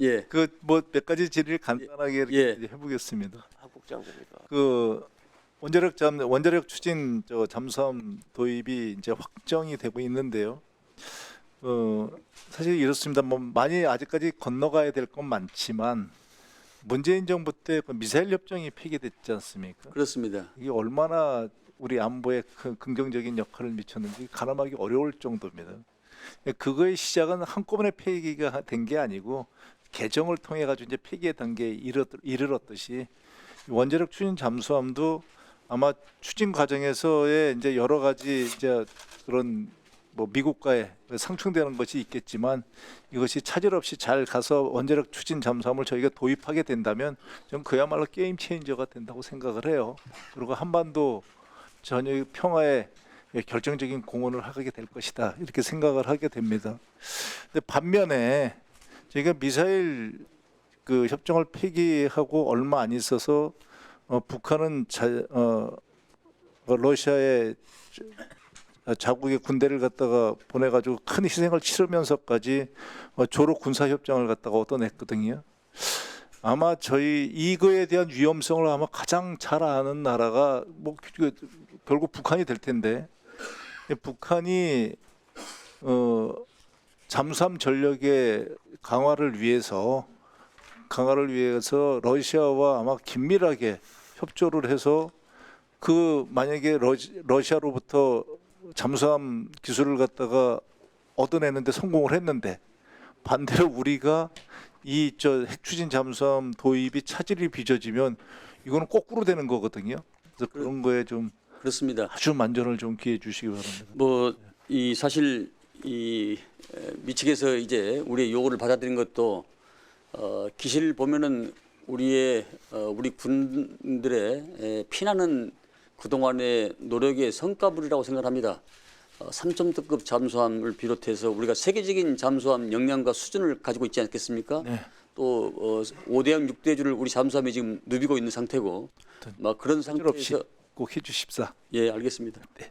예. 그 뭐 몇 가지 질의를 간단하게 이렇게 예. 이제 해보겠습니다. 하국장입니다. 그 원자력 잠 원자력 추진 저 잠수함 도입이 이제 확정이 되고 있는데요. 어 사실 이렇습니다. 뭐 많이 아직까지 건너가야 될 건 많지만 문재인 정부 때 그 미사일 협정이 폐기됐지 않습니까? 그렇습니다. 이게 얼마나 우리 안보에 큰 긍정적인 역할을 미쳤는지 가늠하기 어려울 정도입니다. 그거의 시작은 한꺼번에 폐기가 된 게 아니고 개정을 통해 가지고 이제 폐기의 단계에 이르, 이르렀듯이 원자력 추진 잠수함도 아마 추진 과정에서의 이제 여러 가지 이제 그런 뭐 미국과의 상충되는 것이 있겠지만 이것이 차질 없이 잘 가서 원자력 추진 잠수함을 저희가 도입하게 된다면 전 그야말로 게임 체인저가 된다고 생각을 해요. 그리고 한반도 전역의 평화에 결정적인 공헌을 하게 될 것이다 이렇게 생각을 하게 됩니다. 근데 반면에 저희가 미사일 그 협정을 폐기하고 얼마 안 있어서 어, 북한은 자, 어, 어, 러시아의 자- 자국의 군대를 갖다가 보내가지고 큰 희생을 치르면서까지 어, 조로 군사 협정을 갖다가 얻어냈거든요. 아마 저희 이거에 대한 위험성을 아마 가장 잘 아는 나라가 뭐 그- 결국 북한이 될 텐데 북한이 어, 잠수함 전력의 강화를 위해서 강화를 위해서 러시아와 아마 긴밀하게 협조를 해서 그 만약에 러시, 러시아로부터 잠수함 기술을 갖다가 얻어내는데 성공을 했는데 반대로 우리가 이 저 핵추진 잠수함 도입이 차질이 빚어지면 이거는 거꾸로 되는 거거든요. 그래서 그런 거에 좀 그렇습니다. 아주 만전을 좀 기해 주시기 바랍니다. 뭐 이 사실 이 에, 미측에서 이제 우리의 요구를 받아들인 것도 어, 기실 보면은 우리의 어, 우리 군들의 에, 피나는 그동안의 노력의 성과물이라고 생각합니다. 어, 3.0급 잠수함을 비롯해서 우리가 세계적인 잠수함 역량과 수준을 가지고 있지 않겠습니까? 네. 또 어, 5대양 6대주를 우리 잠수함이 지금 누비고 있는 상태고 막 그런 상태에서 꼭 해주십사. 예 알겠습니다. 네.